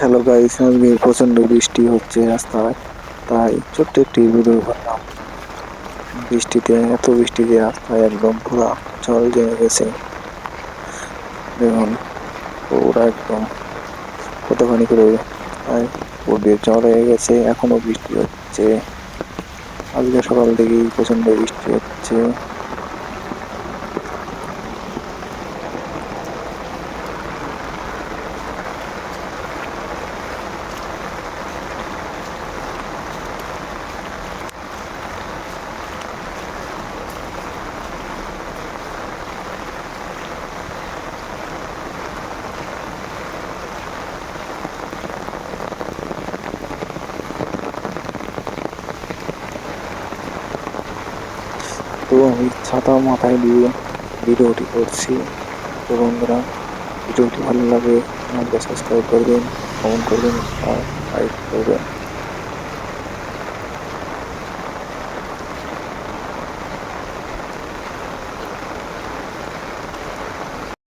Hello guys আজকে প্রচণ্ড বৃষ্টি হচ্ছে রাস্তায়, তাই ছোট্ট একটি ভিডিও করলাম। বৃষ্টিতে, এত বৃষ্টিতে রাস্তায় একদম পুরা জল জমে গেছে। দেখুন, পুরা একদম কতখানি করে তাই পুরো জল হয়ে গেছে, এখনও বৃষ্টি হচ্ছে। আজকে সকাল থেকেই প্রচণ্ড বৃষ্টি হচ্ছে। তো আমি ছাতা মাথায় দিয়ে ভিডিওটি করছি। তো বন্ধুরা, ভিডিওটি ভালো লাগে আমাকে সাবস্ক্রাইব করবেন কমেন্ট করবেন, আর লাইক করবেন।